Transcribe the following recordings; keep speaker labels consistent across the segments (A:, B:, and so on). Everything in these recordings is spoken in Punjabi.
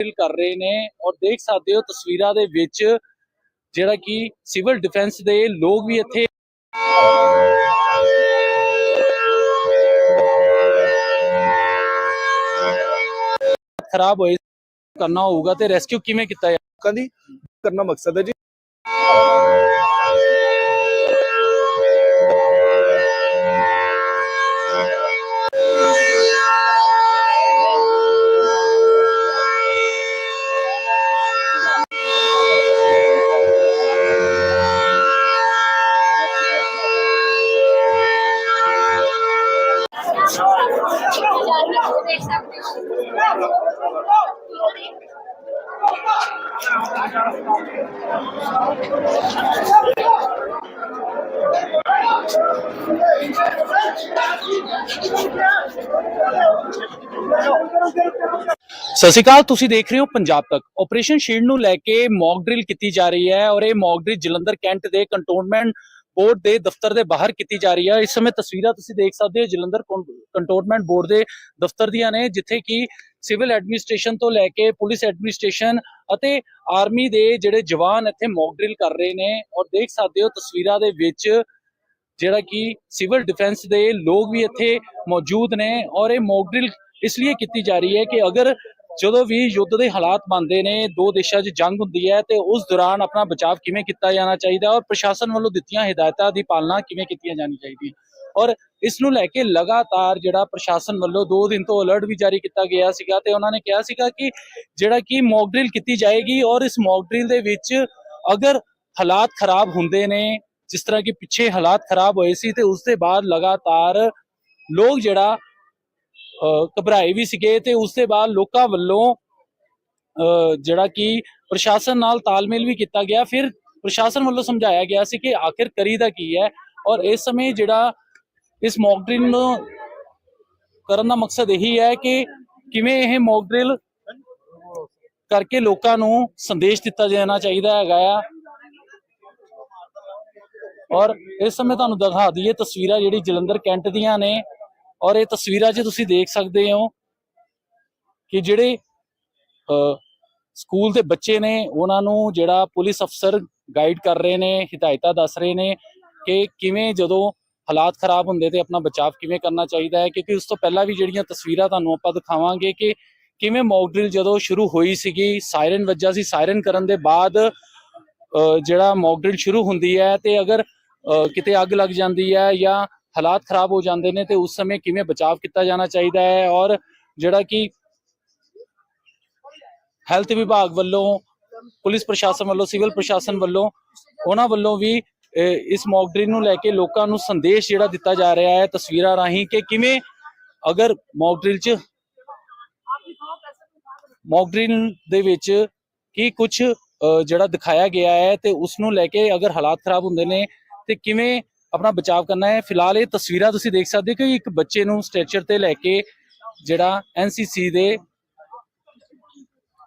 A: ਡਰਿਲ ਕਰ ਰਹੇ ਨੇ ਔਰ ਦੇਖ ਸਕਦੇ ਹੋ ਤਸਵੀਰਾਂ ਦੇ ਵਿੱਚ ਜਿਹੜਾ ਕਿ ਸਿਵਲ ਡਿਫੈਂਸ ਦੇ ਲੋਕ ਵੀ ਇੱਥੇ ਖਰਾਬ ਹੋਏ ਕਰਨਾ ਹੋਊਗਾ ਤੇ ਰੈਸਕਿਊ ਕਿਵੇਂ ਕੀਤਾ ਜਾਏ
B: ਲੋਕਾਂ ਕਰਨਾ ਮਕਸਦ ਹੈ ਜੀ।
C: ਦੇਖ ਸਕਦੇ
A: ਸਤਿ ਸ਼੍ਰੀ ਅਕਾਲ, ਤੁਸੀਂ ਦੇਖ ਰਹੇ ਹੋ ਪੰਜਾਬ ਤੱਕ। ਆਪਰੇਸ਼ਨ ਸ਼ੀਲਡ ਨੂੰ ਲੈ ਕੇ ਮੌਕ ਡਰਿਲ ਕੀਤੀ ਜਾ ਰਹੀ ਹੈ ਔਰ ਇਹ ਮੌਕ ਡਰਿਲ ਜਲੰਧਰ ਕੈਂਟ ਦੇ ਕੰਟੋਨਮੈਂਟ ਬੋਰਡ ਦੇ ਦਫ਼ਤਰ ਦੇ ਬਾਹਰ ਕੀਤੀ ਜਾ ਰਹੀ ਹੈ ਇਸ ਸਮੇਂ ਤਸਵੀਰਾਂ ਤੁਸੀਂ ਦੇਖ ਸਕਦੇ ਹੋ, ਜਲੰਧਰ ਕੰਟੋਨਮੈਂਟ ਬੋਰਡ ਦੇ ਦਫ਼ਤਰ ਦੀਆਂ ਨੇ, ਜਿੱਥੇ ਕਿ ਸਿਵਲ ਐਡਮਿਨਿਸਟ੍ਰੇਸ਼ਨ ਤੋਂ ਲੈ ਕੇ ਪੁਲਿਸ ਐਡਮਿਨਿਸਟ੍ਰੇਸ਼ਨ ਅਤੇ ਆਰਮੀ ਦੇ ਜਿਹੜੇ ਜਵਾਨ ਇੱਥੇ ਮੌਕ ਡਰਿਲ ਕਰ ਰਹੇ ਨੇ। ਔਰ ਦੇਖ ਸਕਦੇ ਹੋ ਤਸਵੀਰਾਂ ਦੇ ਵਿੱਚ ਜਿਹੜਾ ਕਿ ਸਿਵਲ ਡਿਫੈਂਸ ਦੇ ਲੋਕ ਵੀ ਇੱਥੇ ਮੌਜੂਦ ਨੇ। ਔਰ ਇਹ ਮੌਕ ਡਰਿਲ ਇਸ ਲਈ ਕੀਤੀ ਜਾ ਰਹੀ ਹੈ ਕਿ ਅਗਰ ਜਦੋਂ ਵੀ ਯੁੱਧ ਦੇ ਹਾਲਾਤ ਬਣਦੇ ਨੇ, ਦੋ ਦੇਸ਼ਾਂ 'ਚ ਜੰਗ ਹੁੰਦੀ ਹੈ ਤੇ ਉਸ ਦੌਰਾਨ ਆਪਣਾ ਬਚਾਅ ਕਿਵੇਂ ਕੀਤਾ ਜਾਣਾ ਚਾਹੀਦਾ ਔਰ ਪ੍ਰਸ਼ਾਸਨ ਵੱਲੋਂ ਦਿੱਤੀਆਂ ਹਦਾਇਤਾਂ ਦੀ ਪਾਲਣਾ ਕਿਵੇਂ ਕੀਤੀਆਂ ਜਾਣੀ ਚਾਹੀਦੀ ਹੈ? ਔਰ ਇਸ ਨੂੰ ਲੈ ਕੇ ਲਗਾਤਾਰ ਜਿਹੜਾ ਪ੍ਰਸ਼ਾਸਨ ਵੱਲੋਂ 2 ਦਿਨ ਤੋਂ ਅਲਰਟ ਵੀ ਜਾਰੀ ਕੀਤਾ ਗਿਆ ਸੀਗਾ ਤੇ ਉਹਨਾਂ ਨੇ ਕਿਹਾ ਸੀਗਾ ਕਿ ਜਿਹੜਾ ਕਿ ਮੌਕ ਡਰਿਲ ਕੀਤੀ ਜਾਏਗੀ ਔਰ ਇਸ ਮੌਕ ਡਰਿਲ ਦੇ ਵਿੱਚ ਅਗਰ ਹਾਲਾਤ ਖਰਾਬ ਹੁੰਦੇ ਨੇ, ਜਿਸ ਤਰ੍ਹਾਂ ਕਿ ਪਿੱਛੇ ਹਾਲਾਤ ਖਰਾਬ ਹੋਏ ਸੀ ਤੇ ਉਸ ਦੇ ਬਾਅਦ ਲਗਾਤਾਰ ਲੋਕ ਜਿਹੜਾ ਘਬਰਾਏ ਵੀ ਸੀਗੇ ਤੇ ਉਸ ਦੇ ਬਾਅਦ ਲੋਕਾਂ ਵੱਲੋਂ ਜਿਹੜਾ ਕਿ ਪ੍ਰਸ਼ਾਸਨ ਨਾਲ ਤਾਲਮੇਲ ਵੀ ਕੀਤਾ ਗਿਆ। ਫਿਰ ਪ੍ਰਸ਼ਾਸਨ ਵੱਲੋਂ ਸਮਝਾਇਆ ਗਿਆ ਸੀ ਕਿ ਆਖਿਰ ਕਰੀਦਾ ਕੀ ਹੈ ਔਰ ਇਸ ਸਮੇਂ ਜਿਹੜਾ ਇਸ ਮੌਕ ਡਰਿਲ ਨੂੰ ਕਰਨ ਦਾ ਮਕਸਦ ਇਹੀ ਹੈ ਕਿ ਕਿਵੇਂ ਇਹ ਮੌਕ ਡਰਿਲ ਕਰਕੇ ਲੋਕਾਂ ਨੂੰ ਸੰਦੇਸ਼ ਦਿੱਤਾ ਜਾਣਾ ਚਾਹੀਦਾ ਹੈਗਾ ਆ। ਔਰ ਇਸ ਸਮੇਂ ਤੁਹਾਨੂੰ ਦਿਖਾ ਦਈਏ ਤਸਵੀਰਾਂ ਜਿਹੜੀ ਜਲੰਧਰ ਕੈਂਟ ਦੀਆਂ ਨੇ। ਔਰ ਇਹ ਤਸਵੀਰਾਂ 'ਚ ਤੁਸੀਂ ਦੇਖ ਸਕਦੇ ਹੋ ਕਿ ਜਿਹੜੇ ਸਕੂਲ ਦੇ ਬੱਚੇ ਨੇ, ਉਹਨਾਂ ਨੂੰ ਜਿਹੜਾ ਪੁਲਿਸ ਅਫਸਰ ਗਾਈਡ ਕਰ ਰਹੇ ਨੇ, ਹਿਦਾਇਤਾਂ ਦੱਸ ਰਹੇ ਨੇ ਕਿ ਕਿਵੇਂ ਜਦੋਂ ਹਾਲਾਤ ਖਰਾਬ ਹੁੰਦੇ ਤੇ ਆਪਣਾ ਬਚਾਅ ਕਿਵੇਂ ਕਰਨਾ ਚਾਹੀਦਾ ਹੈ, ਕਿਉਂਕਿ ਉਸ ਤੋਂ ਪਹਿਲਾਂ ਵੀ ਜਿਹੜੀਆਂ ਤਸਵੀਰਾਂ ਤੁਹਾਨੂੰ ਆਪਾਂ ਦਿਖਾਵਾਂਗੇ ਕਿ ਕਿਵੇਂ ਮੌਕ ਡਰਿਲ ਜਦੋਂ ਸ਼ੁਰੂ ਹੋਈ ਸੀਗੀ ਸਾਇਰਨ ਵੱਜਾ ਸੀ ਸਾਇਰਨ ਕਰਨ ਦੇ ਬਾਅਦ ਜਿਹੜਾ ਮੌਕ ਡਰਿਲ ਸ਼ੁਰੂ ਹੁੰਦੀ ਹੈ ਤੇ ਅਗਰ ਕਿਤੇ ਅੱਗ ਲੱਗ ਜਾਂਦੀ ਹੈ ਜਾਂ ਹਾਲਾਤ ਖਰਾਬ ਹੋ ਜਾਂਦੇ ਨੇ ਤੇ ਉਸ ਸਮੇਂ ਕਿਵੇਂ ਬਚਾਅ ਕੀਤਾ ਜਾਣਾ ਚਾਹੀਦਾ ਹੈ ਔਰ ਜਿਹੜਾ ਕਿ ਹੈਲਥ ਵਿਭਾਗ ਵੱਲੋਂ, ਪੁਲਿਸ ਪ੍ਰਸ਼ਾਸਨ ਵੱਲੋਂ, ਸਿਵਲ ਪ੍ਰਸ਼ਾਸਨ ਵੱਲੋਂ, ਉਹਨਾਂ ਵੱਲੋਂ ਵੀ ਇਸ ਮੌਕ ਡਰਿਲ ਨੂੰ ਲੈ ਕੇ ਲੋਕਾਂ ਨੂੰ ਸੰਦੇਸ਼ ਜਿਹੜਾ ਦਿੱਤਾ ਜਾ ਰਿਹਾ ਹੈ ਤਸਵੀਰਾਂ ਰਾਹੀਂ ਕਿ ਕਿਵੇਂ ਅਗਰ ਮੌਕ ਡਰਿਲ 'ਚ ਮੌਕ ਡਰਿਲ ਦੇ ਵਿੱਚ ਕੀ ਕੁਝ ਜਿਹੜਾ ਦਿਖਾਇਆ ਗਿਆ ਹੈ ਤੇ ਉਸ ਨੂੰ ਲੈ ਕੇ ਅਗਰ ਹਾਲਾਤ ਖਰਾਬ ਹੁੰਦੇ ਨੇ ਤੇ ਕਿਵੇਂ ਆਪਣਾ ਬਚਾਅ ਕਰਨਾ ਹੈ। ਫਿਲਹਾਲ ਇਹ ਤਸਵੀਰਾਂ ਤੁਸੀਂ ਦੇਖ ਸਕਦੇ ਹੋ ਕਿ ਇੱਕ ਬੱਚੇ ਨੂੰ ਸਟ੍ਰੈਚਰ ਤੇ ਲੈ ਕੇ ਜਿਹੜਾ ਐਨਸੀਸੀ ਦੇ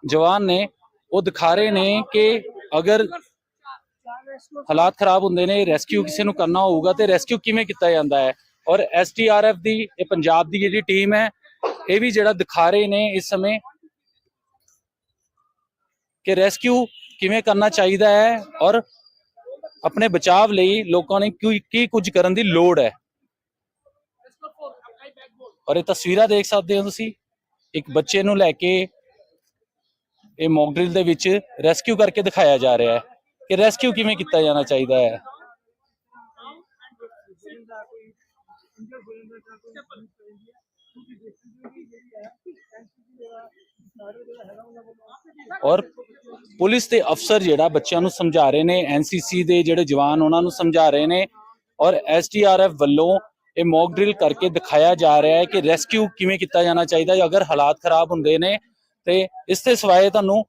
A: ਜਵਾਨ ਨੇ ਉਹ ਦਿਖਾ ਰਹੇ ਨੇ ਕਿ ਅਗਰ ਹਾਲਾਤ ਖਰਾਬ ਹੁੰਦੇ ਨੇ, ਰੈਸਕਿਊ ਕਿਸੇ ਨੂੰ ਕਰਨਾ ਹੋਊਗਾ ਤੇ ਰੈਸਕਿਊ ਕਿਵੇਂ ਕੀਤਾ ਜਾਂਦਾ ਹੈ? ਔਰ ਐਸਟੀਆਰਐਫ ਦੀ, ਇਹ ਪੰਜਾਬ ਦੀ ਜਿਹੜੀ ਟੀਮ ਹੈ, ਇਹ ਵੀ ਜਿਹੜਾ ਦਿਖਾ ਰਹੇ ਨੇ ਇਸ ਸਮੇਂ ਕਿ ਰੈਸਕਿਊ ਕਿਵੇਂ ਕਰਨਾ ਚਾਹੀਦਾ ਹੈ ਔਰ ਆਪਣੇ ਬਚਾਵ ਲਈ ਲੋਕਾਂ ਨੇ ਕੀ ਕੀ ਕੁਝ ਕਰਨ ਦੀ ਲੋੜ ਹੈ। ਔਰ ਇਹ ਤਸਵੀਰਾਂ ਦੇਖ ਸਕਦੇ ਹੋ ਤੁਸੀਂ। ਇੱਕ ਬੱਚੇ ਨੂੰ ਲੈ ਕੇ ਇਹ ਮੌਕ ਡਰਿਲ ਦੇ ਵਿੱਚ ਰੈਸਕਿਊ ਕਰਕੇ ਦਿਖਾਇਆ ਜਾ ਰਿਹਾ ਹੈ ਕਿ ਰੈਸਕਿਊ ਕਿਵੇਂ ਕੀਤਾ ਜਾਣਾ ਚਾਹੀਦਾ ਹੈ। ਔਰ ਪੁਲਿਸ ਦੇ ਅਫਸਰ ਜਿਹੜਾ ਬੱਚਿਆਂ ਨੂੰ ਸਮਝਾ ਰਹੇ ਨੇ ਐਨਸੀਸੀ ਦੇ ਜਿਹੜੇ ਜਵਾਨ ਉਹਨਾਂ ਨੂੰ ਸਮਝਾ ਰਹੇ ਨੇ ਔਰ ਐਸਟੀਆਰਐਫ ਵੱਲੋਂ ਇਹ ਮੌਕ ਡਰਿਲ ਕਰਕੇ ਦਿਖਾਇਆ ਜਾ ਰਿਹਾ ਹੈ ਕਿ ਰੈਸਕਿਊ ਕਿਵੇਂ ਕੀਤਾ ਜਾਣਾ ਚਾਹੀਦਾ ਹੈ, ਅਗਰ ਹਾਲਾਤ ਖਰਾਬ ਹੁੰਦੇ ਨੇ ਤੇ ਇਸ ਤੇ ਸਿਵਾਏ ਤੁਹਾਨੂੰ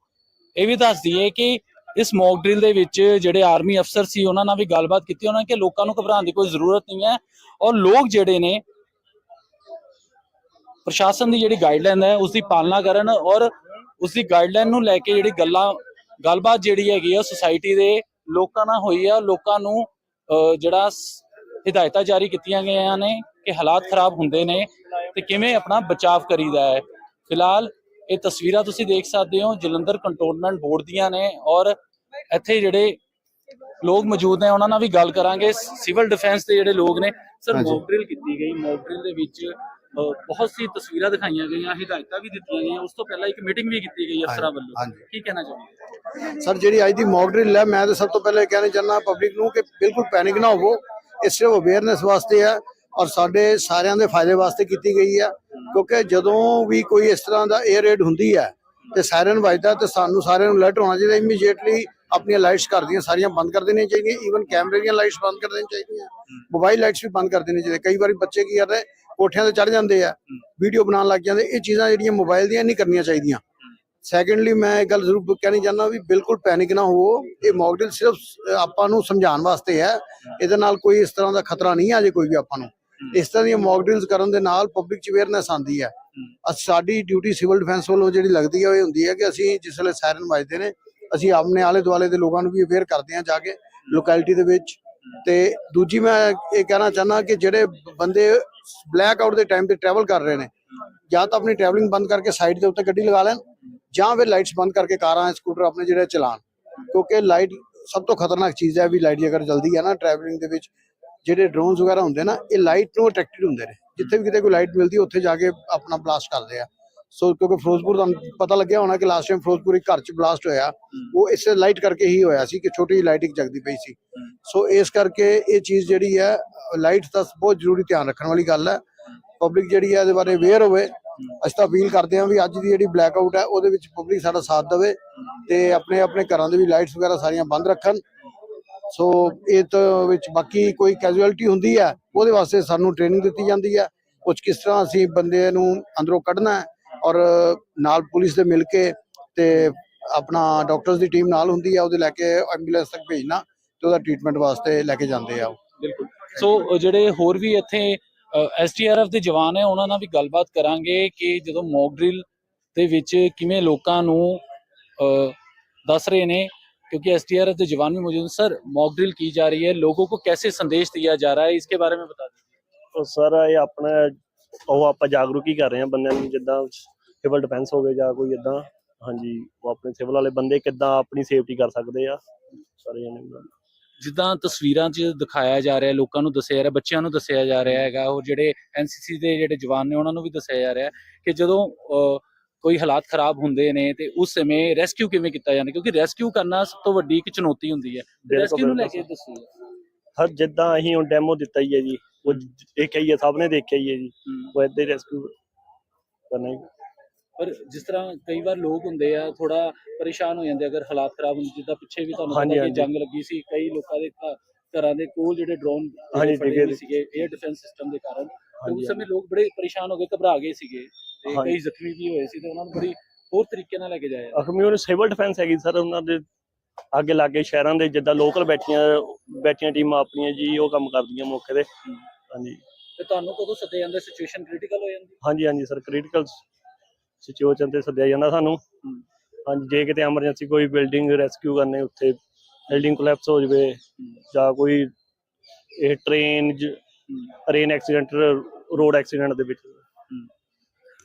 A: ਇਹ ਵੀ ਦੱਸ ਦਈਏ ਕਿ ਇਸ ਮੌਕ ਡਰਿਲ ਦੇ ਵਿੱਚ ਜਿਹੜੇ ਆਰਮੀ ਅਫਸਰ ਸੀ, ਉਹਨਾਂ ਨਾਲ ਵੀ ਗੱਲਬਾਤ ਕੀਤੀ, ਉਹਨਾਂ ਕਿ ਲੋਕਾਂ ਨੂੰ ਘਬਰਾਉਣ ਦੀ ਕੋਈ ਜ਼ਰੂਰਤ ਨਹੀਂ ਹੈ ਔਰ ਲੋਕ ਜਿਹੜੇ ਨੇ ਪ੍ਰਸ਼ਾਸਨ ਦੀ ਜਿਹੜੀ ਗਾਈਡਲਾਈਨ ਹੈ ਉਸ ਦੀ ਪਾਲਣਾ ਕਰਨ ਔਰ ਉਸ ਦੀ ਗਾਈਡਲਾਈਨ ਨੂੰ ਲੈ ਕੇ ਜਿਹੜੀ ਗੱਲਾਂ ਗੱਲਬਾਤ ਜਿਹੜੀ ਹੈਗੀ ਆ ਸੁਸਾਇਟੀ ਦੇ ਲੋਕਾਂ ਨਾਲ ਹੋਈ ਆ ਲੋਕਾਂ ਨੂੰ ਜਿਹੜਾ ਹਦਾਇਤਾਂ ਜਾਰੀ ਕੀਤੀਆਂ ਗਈਆਂ ਨੇ ਕਿ ਹਾਲਾਤ ਖਰਾਬ ਹੁੰਦੇ ਨੇ ਤੇ ਕਿਵੇਂ ਆਪਣਾ ਬਚਾਅ ਕਰੀਦਾ ਹੈ। ਫਿਲਹਾਲ ਇਹ ਤਸਵੀਰਾਂ ਤੁਸੀਂ ਦੇਖ ਸਕਦੇ ਹੋ ਜਲੰਧਰ ਕੰਟੋਨਮੈਂਟ ਬੋਰਡ ਦੀਆਂ ਨੇ ਔਰ ਇੱਥੇ ਜਿਹੜੇ ਲੋਕ ਮੌਜੂਦ ਨੇ ਉਹਨਾਂ ਨਾਲ ਵੀ ਗੱਲ ਕਰਾਂਗੇ। ਸਿਵਲ ਡਿਫੈਂਸ ਦੇ ਜਿਹੜੇ ਲੋਕ ਨੇ ਸਰ। ਮੌਕ ਡਰਿਲ ਕੀਤੀ ਗਈ। ਮੌਕ ਡਰਿਲ ਦੇ ਵਿੱਚ ਬਹੁਤ ਸੀ ਤਸਵੀਰਾਂ ਦਿਖਾਈਆਂ ਗਈਆਂ ਹਦਾਇਤਾਂ ਵੀ ਦਿੱਤੀਆਂ ਗਈਆਂ। ਉਸ ਤੋਂ ਪਹਿਲਾਂ ਇੱਕ ਮੀਟਿੰਗ ਵੀ ਕੀਤੀ ਗਈ ਅਫਸਰਾਂ ਵੱਲੋਂ। ਕੀ ਕਹਿਣਾ ਚਾਹੁੰਦੇ
D: ਸਰ ਜਿਹੜੀ ਅੱਜ ਦੀ ਮੌਕ ਡਰਿਲ ਹੈ ਮੈਂ ਤਾਂ ਸਭ ਤੋਂ ਪਹਿਲੇ ਇਹ ਕਹਿਣਾ ਚਾਹੁੰਦਾ ਪਬਲਿਕ ਨੂੰ ਕਿ ਬਿਲਕੁਲ ਪੈਨਿਕ ਨਾ ਹੋਵੋ। ਇਹ ਸਿਰਫ ਅਵੇਅਰਨੈਸ ਵਾਸਤੇ ਹੈ ਔਰ ਸਾਡੇ ਸਾਰਿਆਂ ਦੇ ਫਾਇਦੇ ਵਾਸਤੇ ਕੀਤੀ ਗਈ ਹੈ। ਕਿਉਂਕਿ ਜਦੋਂ ਵੀ ਕੋਈ ਇਸ ਤਰ੍ਹਾਂ ਦਾ 에ਅਰ ਰੇਡ ਹੁੰਦੀ ਹੈ ਤੇ ਸਾਇਰਨ ਵੱਜਦਾ ਤੇ ਸਾਨੂੰ ਸਾਰਿਆਂ ਨੂੰ ਅਲਰਟ ਹੋਣਾ ਚਾਹੀਦਾ ਇਮੀਡੀਏਟਲੀ ਆਪਣੀਆਂ ਲਾਈਟਸ ਕਰਦੀਆਂ ਸਾਰੀਆਂ ਬੰਦ ਕਰ ਦੇਣੀਆਂ ਚਾਹੀਦੀਆਂ। ਈਵਨ ਕੈਮਰੇ ਦੀਆਂ ਲਾਈਟਸ ਬੰਦ ਕਰ ਦੇਣੀਆਂ ਚਾਹੀਦੀਆਂ। ਮੋਬਾਈਲ ਲਾਈਟਸ ਵੀ ਬੰਦ ਕਰ ਦੇਣੀਆਂ ਚਾਹੀਦੀਆਂ। ਕਈ ਵਾਰੀ ਬੱਚੇ ਕੀ ਕਰਦੇ ਕੋਠਿਆਂ ਤੇ ਚੜ ਜਾਂਦੇ ਆ ਵੀਡੀਓ ਬਣਾਉਣ ਲੱਗ ਜਾਂਦੇ ਇਹ ਚੀਜ਼ਾਂ ਜਿਹੜੀਆਂ ਮੋਬਾਈਲ ਦੀਆਂ ਨਹੀਂ ਕਰਨੀਆਂ ਚਾਹੀਦੀਆਂ। ਸੈਕੰਡਲੀ ਮੈਂ ਇਹ ਗੱਲ ਜ਼ਰੂਰ ਕਹਿਣੀ ਚਾਹੁੰਦਾ ਵੀ ਬਿਲਕੁਲ ਪੈਨਿਕ ਨਾ ਹੋਵੋ ਇਹ ਮੌਕਡਿਲ ਸਿਰਫ ਆਪਾਂ ਨੂੰ ਸਮਝਾਉਣ ਵਾਸਤੇ ਹੈ। ਇਹਦੇ ਨਾਲ ਕੋਈ ਇਸ ਤਰ੍ਹਾਂ ਦਾ ਖਤਰਾ ਨਹੀਂ ਆ ਜੇ ਕੋਈ ਵੀ ਆਪਾਂ ਨੂੰ। ਇਸ ਤਰ੍ਹਾਂ ਦੀਆਂ ਮੌਕਡਿਲਸ ਕਰਨ ਦੇ ਨਾਲ ਪਬਲਿਕ ਚ ਅਵੇਅਰਨੈਸ ਆਉਂਦੀ ਹੈ। ਸਾਡੀ ਡਿਊਟੀ ਸਿਵਲ ਡਿਫੈਂਸ ਵੱਲੋਂ ਜਿਹੜੀ ਲੱਗਦੀ ਹੈ ਉਹ ਹੁੰਦੀ ਹੈ ਕਿ ਅਸੀਂ ਜਿਸ ਵੇਲੇ ਸਾਇਰਨ ਵੱਜਦੇ ਨੇ ਅਸੀਂ ਆਪਣੇ ਆਲੇ ਦੁਆਲੇ ਦੇ ਲੋਕਾਂ ਨੂੰ ਵੀ ਅਵੇਅਰ ਕਰਦੇ ਹਾਂ ਜਾ ਕੇ ਲੋਕੈਲਿਟੀ ਦੇ ਵਿੱਚ। ਤੇ ਦੂਜੀ ਮੈਂ ਇਹ ਕਹਿਣਾ ਚਾਹੁੰਦਾ ਕਿ ਜਿਹੜੇ ਬੰਦੇ ਬਲੈਕ ਆਊਟ ਦੇ ਟਾਈਮ ਤੇ ਟਰੈਵਲ ਕਰ ਰਹੇ ਨੇ। ਜਾਂ ਤਾਂ ਆਪਣੀ ਟਰੈਵਲਿੰਗ ਬੰਦ ਕਰਕੇ ਸਾਈਡ ਦੇ ਉੱਤੇ ਗੱਡੀ ਲਗਾ ਲੈਣ, ਜਾਂ ਫਿਰ ਲਾਈਟਸ ਬੰਦ ਕਰਕੇ ਕਾਰਾਂ ਸਕੂਟਰ ਆਪਣੇ ਜਿਹੜੇ ਚਲਾਣ ਕਿਉਂਕਿ ਲਾਈਟ ਸਭ ਤੋਂ ਖਤਰਨਾਕ ਚੀਜ਼ ਹੈ ਵੀ ਲਾਈਟ ਜੇਕਰ ਜਲਦੀ ਹੈ ਨਾ ਟਰੈਵਲਿੰਗ ਦੇ ਵਿੱਚ, ਜਿਹੜੇ ਡਰੋਨਸ ਵਗੈਰਾ ਹੁੰਦੇ ਨਾ, ਇਹ ਲਾਈਟ ਨੂੰ ਅਟਰੈਕਟਡ ਹੁੰਦੇ ਨੇ। ਜਿੱਥੇ ਵੀ ਕਿਤੇ ਕੋਈ ਲਾਈਟ ਮਿਲਦੀ ਉੱਥੇ ਜਾ ਕੇ ਆਪਣਾ ਬਲਾਸਟ ਕਰਦੇ ਆ। ਸੋ ਕਿਉਂਕਿ ਫਿਰੋਜ਼ਪੁਰ ਤੁਹਾਨੂੰ ਪਤਾ ਲੱਗਿਆ ਹੋਣਾ ਕਿ ਲਾਸਟ ਟਾਈਮ ਫਿਰੋਜ਼ਪੁਰ ਇੱਕ ਘਰ 'ਚ ਬਲਾਸਟ ਹੋਇਆ, ਉਹ ਇਸੇ ਲਾਈਟ ਕਰਕੇ ਹੀ ਹੋਇਆ ਸੀ ਕਿ ਛੋਟੀ ਜਿਹੀ ਲਾਈਟ ਇੱਕ ਜਗਦੀ ਪਈ ਸੀ। ਸੋ ਇਸ ਕਰਕੇ ਇਹ ਚੀਜ਼ ਜਿਹੜੀ ਹੈ ਲਾਈਟ ਦਾ ਬਹੁਤ ਜ਼ਰੂਰੀ ਧਿਆਨ ਰੱਖਣ ਵਾਲੀ ਗੱਲ ਹੈ। ਪਬਲਿਕ ਜਿਹੜੀ ਹੈ ਇਹਦੇ ਬਾਰੇ ਅਵੇਅਰ ਹੋਵੇ। ਅਸੀਂ ਤਾਂ ਅਪੀਲ ਕਰਦੇ ਹਾਂ ਵੀ ਅੱਜ ਦੀ ਜਿਹੜੀ ਬਲੈਕ ਆਊਟ ਹੈ, ਉਹਦੇ ਵਿੱਚ ਪਬਲਿਕ ਸਾਡਾ ਸਾਥ ਦੇਵੇ ਤੇ ਆਪਣੇ ਆਪਣੇ ਘਰਾਂ ਦੇ ਵੀ ਲਾਈਟਸ ਵਗੈਰਾ ਸਾਰੀਆਂ ਬੰਦ ਰੱਖਣ। ਸੋ ਇਹ ਤਾਂ ਵਿੱਚ ਬਾਕੀ ਕੋਈ ਕੈਜੂਅਲਟੀ ਹੁੰਦੀ ਹੈ, ਉਹਦੇ ਵਾਸਤੇ ਸਾਨੂੰ ਟ੍ਰੇਨਿੰਗ ਦਿੱਤੀ ਜਾਂਦੀ ਹੈ। ਕੁਝ ਕਿਸ ਤਰ੍ਹਾਂ ਅਸੀਂ ਬੰਦੇ ਨੂੰ ਅੰਦਰੋਂ ਕੱਢਣਾ ਹੈ ਔਰ ਨਾਲ ਪੁਲਿਸ ਦੇ ਮਿਲ ਕੇ ਤੇ ਆਪਣਾ ਡਾਕਟਰਸ ਦੀ ਟੀਮ ਨਾਲ ਹੁੰਦੀ ਹੈ ਉਹਦੇ ਲੈ ਕੇ ਐਂਬੂਲੈਂਸ ਤੱਕ ਭੇਜਣਾ ਤੇ ਉਹਦਾ ਟ੍ਰੀਟਮੈਂਟ ਵਾਸਤੇ ਲੈ ਕੇ ਜਾਂਦੇ ਆ ਉਹ
A: ਬਿਲਕੁਲ ਸੋ ਅ, ਜਿਹੜੇ ਹੋਰ ਵੀ ਇੱਥੇ ਐਸਟੀਆਰਐਫ ਦੇ ਜਵਾਨ ਹੈ ਉਹਨਾਂ ਨਾਲ ਵੀ ਗੱਲਬਾਤ ਕਰਾਂਗੇ ਕਿ ਜਦੋਂ ਮੌਕ ਡਰਿਲ ਦੇ ਵਿੱਚ ਕਿਵੇਂ ਲੋਕਾਂ ਨੂੰ ਅ, ਦੱਸ ਰਹੇ ਨੇ क्योंकि एसटीआरएफ के जवान भी मौजूद हैं सर मॉक ड्रिल की जा रही है लोगों को कैसे संदेश दिया जा रहा है इसके बारे में बता दीजिए
E: ਉਹ ਸਰ ਇਹ ਆਪਣਾ ਉਹ ਆਪਾਂ ਜਾਗਰੂਕ ਹੀ ਕਰ ਰਹੇ ਹਾਂ ਬੰਦਿਆਂ ਨੂੰ ਜਿੱਦਾਂ ਸਿਵਲ ਡਿਫੈਂਸ ਹੋ ਗਏ ਜਾਂ ਕੋਈ ਇਦਾਂ ਹਾਂਜੀ ਉਹ ਆਪਣੇ ਸਿਵਲ ਵਾਲੇ ਬੰਦੇ ਕਿੱਦਾਂ ਆਪਣੀ ਸੇਫਟੀ ਕਰ ਸਕਦੇ ਆ ਸਾਰੇ ਜਣੇ
A: ਜਿੱਦਾਂ ਤਸਵੀਰਾਂ 'ਚ ਦਿਖਾਇਆ ਜਾ ਰਿਹਾ ਲੋਕਾਂ ਨੂੰ ਦੱਸਿਆ ਜਾ ਰਿਹਾ ਬੱਚਿਆਂ ਨੂੰ ਦੱਸਿਆ ਜਾ ਰਿਹਾ ਹੈਗਾ ਔਰ ਜਿਹੜੇ ਐਨਸੀਸੀ ਦੇ ਜਿਹੜੇ ਜਵਾਨ ਨੇ ਉਹਨਾਂ ਨੂੰ ਵੀ ਦੱਸਿਆ ਜਾ ਰਿਹਾ ਕਿ ਜਦੋਂ ਕੋਈ ਹਾਲਾਤ ਖਰਾਬ ਹੁੰਦੇ ਨੇ ਤੇ ਉਸ ਸਮੇਂ ਰੈਸਕਿਊ ਕਿਵੇਂ ਕੀਤਾ ਜਾਂਦਾ? ਕਿਉਂਕਿ ਰੈਸਕਿਊ ਕਰਨਾ ਸਭ ਤੋਂ ਵੱਡੀ ਇੱਕ ਚੁਣੌਤੀ ਹੁੰਦੀ ਹੈ। ਰੈਸਕਿਊ ਨੂੰ ਲੈ ਕੇ ਦੱਸੋ।
E: ਹਰ ਜਿੱਦਾਂ ਅਸੀਂ ਹੁਣ ਡੈਮੋ ਦਿੱਤਾ ਹੀ ਹੈ ਜੀ। ਉਹ ਦੇਖਿਆ ਹੀ ਹੈ ਸਭ ਨੇ ਦੇਖਿਆ ਹੀ ਹੈ ਜੀ ਉਹ ਏਦਾਂ ਹੀ ਰੈਸਕਿਊ ਕਰਨਾ ਹੀ
A: ਪਰ ਜਿਸ ਤਰ੍ਹਾਂ ਕਈ ਵਾਰ ਲੋਕ ਹੁੰਦੇ ਆ ਥੋੜਾ ਪਰੇਸ਼ਾਨ ਹੋ ਜਾਂਦੇ ਅਗਰ ਹਾਲਾਤ ਖਰਾਬ ਹੁੰਦੇ ਜਿੱਦਾਂ ਪਿੱਛੇ ਵੀ ਤੁਹਾਨੂੰ
E: ਹਾਂਜੀ,
A: ਪਤਾ ਕਿ
E: ਹਾਂਜੀ।
A: ਜੰਗ ਲੱਗੀ ਸੀ ਕਈ ਲੋਕਾਂ ਦੇ ਘ- ਘਰਾਂ ਦੇ ਕੋਲ ਜਿਹੜੇ ਡਰੋਨ
E: ਹਾਂਜੀ,
A: ਫੜੇ
E: ਡਿੱਗੇ
A: ਹੋਏ ਸੀਗੇ 에ਅਰ ਡਿਫੈਂਸ ਸਿਸਟਮ ਦੇ ਕਾਰਨ ਤੇ
E: ਹਾਂਜੀ,
A: ਉਸ ਸਮੇਂ ਲੋਕ ਬੜੇ ਪਰੇਸ਼ਾਨ ਹੋ ਗਏ ਘਬਰਾ ਗਏ ਸੀਗੇ ਤੇ
E: ਹਾਂਜੀ।
A: ਕਈ ਜ਼ਖਮੀ ਵੀ ਹੋਏ ਸੀ ਤੇ ਉਹਨਾਂ ਨੂੰ ਬੜੀ ਹੋਰ ਤਰੀਕੇ ਨਾਲ ਲੈ ਕੇ ਜਾਇਆ
E: ਅਖਮੀ ਉਹ ਸਿਵਲ ਡਿਫੈਂਸ ਹੈਗੀ ਸਰ ਉਹਨਾਂ ਦੇ ਅੱਗੇ ਲਾਗੇ ਸ਼ਹਿਰਾਂ ਦੇ ਜਿੱਦਾਂ ਲੋਕਲ ਬੈਠੀਆਂ ਬੈਠੀਆਂ ਟੀਮਾਂ ਆਪਣੀਆਂ ਜੀ ਉਹ ਕੰਮ ਕਰਦੀਆਂ ਮੌਕੇ ਤੇ ਹਾਂਜੀ।
A: ਤੇ ਤੁਹਾਨੂੰ ਕਦੋਂ ਸੱਦਿਆ ਜਾਂਦਾ ਸਿਚੁਏਸ਼ਨ ਕ੍ਰਿਟੀਕਲ ਹੋ ਜਾਂਦੀ?
E: ਹਾਂਜੀ ਹਾਂਜੀ ਸਰ ਕ੍ਰਿਟੀਕਲ ਸਿਚੁਏਸ਼ਨ ਤੇ ਸੱਦਿਆ ਜਾਂਦਾ ਸਾਨੂੰ। ਹਾਂਜੀ ਜੇ ਕਿਤੇ ਐਮਰਜੈਂਸੀ ਕੋਈ ਬਿਲਡਿੰਗ ਰੈਸਕਿਊ ਕਰਨੇ ਉੱਥੇ ਬਿਲਡਿੰਗ ਕੋਲੈਪਸ ਹੋ ਜਵੇ ਜਾਂ ਕੋਈ ਇਹ train train accident road accident ਦੇ ਵਿੱਚ।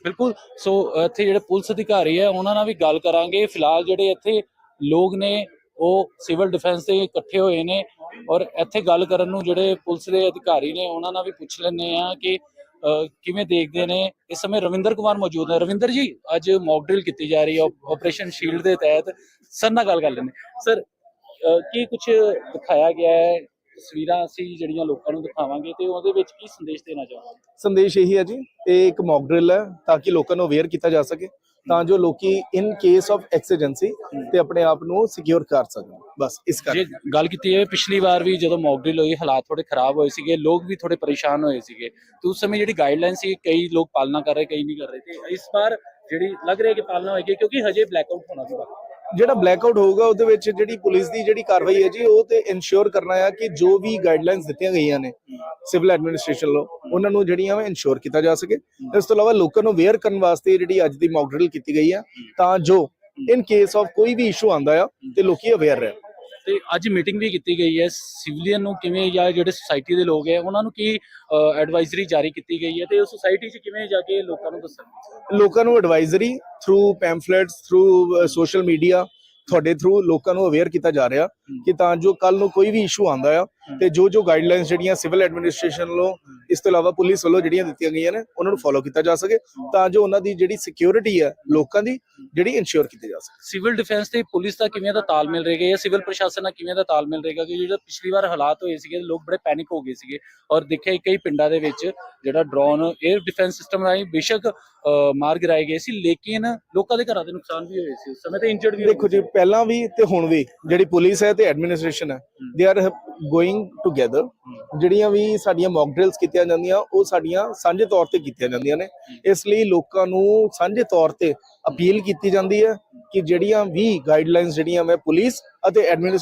A: ਬਿਲਕੁਲ ਸੋ ਇੱਥੇ ਜਿਹੜੇ ਪੁਲਿਸ ਅਧਿਕਾਰੀ ਹੈ ਉਹਨਾਂ ਨਾਲ ਵੀ ਗੱਲ ਕਰਾਂਗੇ। ਫਿਲਹਾਲ ਜਿਹੜੇ ਇੱਥੇ ਲੋਕ ਨੇ ਉਹ ਸਿਵਲ ਡਿਫੈਂਸ ਦੇ ਇਕੱਠੇ ਹੋਏ ਨੇ ਔਰ ਇੱਥੇ ਗੱਲ ਕਰਨ ਨੂੰ ਜਿਹੜੇ ਪੁਲਿਸ ਦੇ ਅਧਿਕਾਰੀ ਨੇ, ਉਹਨਾਂ ਨਾਲ ਵੀ ਪੁੱਛ ਲੈਂਦੇ ਆ ਕਿ ਕਿਵੇਂ ਦੇਖਦੇ ਨੇ। ਇਸ ਸਮੇਂ ਰਵਿੰਦਰ ਕੁਮਾਰ ਮੌਜੂਦ ਹੈ ਰਵਿੰਦਰ ਜੀ, ਅੱਜ ਮੌਕ ਡਰਿਲ ਕੀਤੀ ਜਾ ਰਹੀ ਹੈ। ਆਪਰੇਸ਼ਨ ਸ਼ੀਲਡ ਦੇ ਤਹਿਤ ਸਰ ਨਾਲ ਗੱਲ ਕਰ ਲੈਂਦੇ ਸਰ ਕੀ ਕੁਝ ਦਿਖਾਇਆ ਗਿਆ ਹੈ? ਤਸਵੀਰਾਂ ਅਸੀਂ ਜਿਹੜੀਆਂ ਲੋਕਾਂ ਨੂੰ ਦਿਖਾਵਾਂਗੇ ਤੇ ਉਹਦੇ ਵਿੱਚ ਕੀ ਸੰਦੇਸ਼ ਦੇਣਾ ਚਾਹਾਂਗੇ?
B: ਸੰਦੇਸ਼ ਇਹੀ ਹੈ ਜੀ, ਇਹ ਇੱਕ ਮੌਕ ਡਰਿਲ ਹੈ ਤਾਂ ਕਿ ਲੋਕਾਂ ਨੂੰ ਅਵੇਅਰ ਕੀਤਾ ਜਾ ਸਕੇ। ਤਾਂ ਜੋ ਲੋਕੀ ਇਨ ਕੇਸ ਆਫ ਐਕਸੀਡੈਂਸੀ ਤੇ ਆਪਣੇ ਆਪ ਨੂੰ ਸਿਕਿਉਰ ਕਰ ਸਕਣ। ਬਸ, ਇਸ
A: ਜੇ ਗੱਲ ਕੀਤੀ ਹੈ ਪਿਛਲੀ ਵਾਰ ਵੀ ਜਦੋਂ ਮੌਕ ਡਰਿਲ ਹੋਈ, ਹਾਲਾਤ ਥੋੜੇ ਖਰਾਬ ਹੋਏ ਸੀਗੇ, ਲੋਕ ਵੀ ਥੋੜੇ ਪਰੇਸ਼ਾਨ ਹੋਏ ਸੀਗੇ। ਤੇ ਉਸ ਸਮੇਂ ਜਿਹੜੀ ਗਾਈਡਲਾਈਨ ਸੀ, ਕਈ ਲੋਕ ਪਾਲਣਾ ਕਰ ਰਹੇ, ਕਈ ਨਹੀਂ ਕਰ ਰਹੇ। ਤੇ ਇਸ ਵਾਰ ਜਿਹੜੀ ਲੱਗ ਰਿਹਾ ਕਿ ਪਾਲਣਾ ਹੋਏਗੀ, ਕਿਉਂਕਿ ਹਜੇ ਬਲੈਕ ਆਊਟ ਹੋਣਾ ਸੀ ਬਾਕੀ
B: ਜਿਹੜਾ ਬਲੈਕਆਊਟ ਹੋਊਗਾ, ਉਹਦੇ ਵਿੱਚ ਜਿਹੜੀ ਪੁਲਿਸ ਦੀ ਜਿਹੜੀ ਕਾਰਵਾਈ ਹੈ ਜੀ, ਉਹ ਤੇ ਇਨਸ਼ੋਰ ਕਰਨਾ ਹੈ ਕਿ ਜੋ ਵੀ ਗਾਈਡਲਾਈਨਸ ਦਿੱਤੀਆਂ ਗਈਆਂ ਨੇ ਸਿਵਲ ਐਡਮਿਨਿਸਟ੍ਰੇਸ਼ਨ ਵੱਲੋਂ, ਉਹਨਾਂ ਨੂੰ ਜਿਹੜੀਆਂ ਵਾ ਇਨਸ਼ੋਰ ਕੀਤਾ ਜਾ ਸਕੇ। ਇਸ ਤੋਂ ਇਲਾਵਾ ਲੋਕਾਂ ਨੂੰ ਅਵੇਅਰ ਕਰਨ ਵਾਸਤੇ ਜਿਹੜੀ ਅੱਜ ਦੀ ਮੌਕ ਡਰਿਲ ਕੀਤੀ ਗਈ ਆ, ਤਾਂ ਜੋ ਇਨ ਕੇਸ ਆਫ ਕੋਈ ਵੀ ਇਸ਼ੂ ਆਂਦਾ ਆ, ਤੇ ਲੋਕੀ ਅਵੇਅਰ ਰਹਿਣ।
A: ਤੇ ਅੱਜ ਮੀਟਿੰਗ ਵੀ ਕੀਤੀ ਗਈ ਹੈ। ਸਿਵਲੀਅਨ ਨੂੰ ਕਿਵੇਂ ਜਾਂ ਜਿਹੜੇ ਸੁਸਾਇਟੀ ਦੇ ਲੋਕ ਹੈ ਉਹਨਾਂ ਨੂੰ ਕੀ ਐਡਵਾਈਜ਼ਰੀ ਜਾਰੀ ਕੀਤੀ ਗਈ ਹੈ ਤੇ ਉਹ ਸੁਸਾਇਟੀ 'ਚ ਕਿਵੇਂ ਜਾ ਕੇ ਲੋਕਾਂ ਨੂੰ ਦੱਸਣਗੇ
B: ਲੋਕਾਂ ਨੂੰ advisory through pamphlets through social media ਤੁਹਾਡੇ ਥਰੂ ਲੋਕਾਂ ਨੂੰ ਅਵੇਅਰ ਕੀਤਾ ਜਾ ਰਿਹਾ ਕਿ ਤਾਂ ਜੋ ਕੱਲ ਨੂੰ ਕੋਈ ਵੀ ਇਸ਼ੂ ਆਂਦਾ ਆ ਤੇ ਜੋ ਜੋ ਗਾਈਡਲਾਈਨਸ ਜਿਹੜੀਆਂ ਸਿਵਲ ਐਡਮਿਨਿਸਟ੍ਰੇਸ਼ਨ ਵੱਲੋਂ ਇਸ ਤੋਂ ਇਲਾਵਾ ਪੁਲਿਸ ਵੱਲੋਂ ਜਿਹੜੀਆਂ ਦਿੱਤੀਆਂ ਗਈਆਂ ਨੇ ਉਹਨਾਂ ਨੂੰ ਫੋਲੋ ਕੀਤਾ ਜਾ ਸਕੇ ਤਾਂ ਜੋ ਉਹਨਾਂ ਦੀ ਜਿਹੜੀ ਸਿਕਿਉਰਿਟੀ ਹੈ ਲੋਕਾਂ ਦੀ ਜਿਹੜੀ ਇਨਸ਼ੋਰ ਕੀਤੀ ਜਾ ਸਕੇ।
A: ਸਿਵਲ ਡਿਫੈਂਸ ਤੇ ਪੁਲਿਸ ਦਾ ਕਿਵੇਂ ਦਾ ਤਾਲਮੇਲ ਰਹੇਗਾ ਜਾਂ ਸਿਵਲ ਪ੍ਰਸ਼ਾਸਨ ਨਾਲ ਕਿਵੇਂ ਦਾ ਤਾਲਮੇਲ ਰਹੇਗਾ ਕਿ ਜਿਹੜਾ ਪਿਛਲੀ ਵਾਰ ਹਾਲਾਤ ਹੋਏ ਸੀਗੇ, ਲੋਕ ਬੜੇ ਪੈਨਿਕ ਹੋ ਗਏ ਸੀਗੇ ਔਰ ਦੇਖਿਆ ਕਈ ਪਿੰਡਾਂ ਦੇ ਵਿੱਚ ਜਿਹੜਾ ਡਰੋਨ 에ਅਰ ਡਿਫੈਂਸ ਸਿਸਟਮ ਰਾਹੀਂ ਬੇਸ਼ੱਕ ਮਾਰ ਗਿਰਾਏ ਗਏ ਸੀ ਲੇਕਿਨ ਲੋਕਾਂ ਦੇ ਘਰਾਂ ਦੇ ਨੁਕਸਾਨ ਵੀ ਹੋਏ ਸੀ। ਉਸ ਸਮੇਂ ਤੇ ਇੰਜਰਡ ਵੀ
B: ਦੇਖੋ ਜੀ ਪਹਿਲਾਂ ਵੀ ਤੇ ਹੁਣ ਵੀ ਜਿਹੜੀ ਪੁਲਿਸ ਹੈ ਤੇ ਐਡਮਿਨਿਸਟ੍ਰੇਸ਼ਨ ਹੈ ਦੇ ਆਰ ਗੋਇੰਗ ਟੂਗੇਦਰ ਜਿਹੜੀਆਂ ਵੀ ਸਾਡੀਆਂ ਮੌਕ ਡਰਿਲਸ ਕੀਤੀਆਂ ਜਾਂਦੀਆਂ ਉਹ ਸਾਡੀਆਂ ਸਾਂਝੇ ਤੌਰ ਤੇ ਕੀਤੀਆਂ ਜਾਂਦੀਆਂ ਨੇ। ਇਸ ਲਈ ਲੋਕਾਂ ਨੂੰ ਸਾਂਝੇ ਤੌਰ ਤੇ ਅਪੀਲ ਕੀਤੀ ਜਾਂਦੀ ਹੈ ਕਿ ਜਿਹੜੀਆਂ ਵੀ ਗਾਈਡਲਾਈਨਸ ਜਿਹੜੀਆਂ ਮੈਂ ਪੁਲਿਸ ਅਤੇ ਐਡਮਿਨਿਸਟ੍ਰੇਸ਼ਨ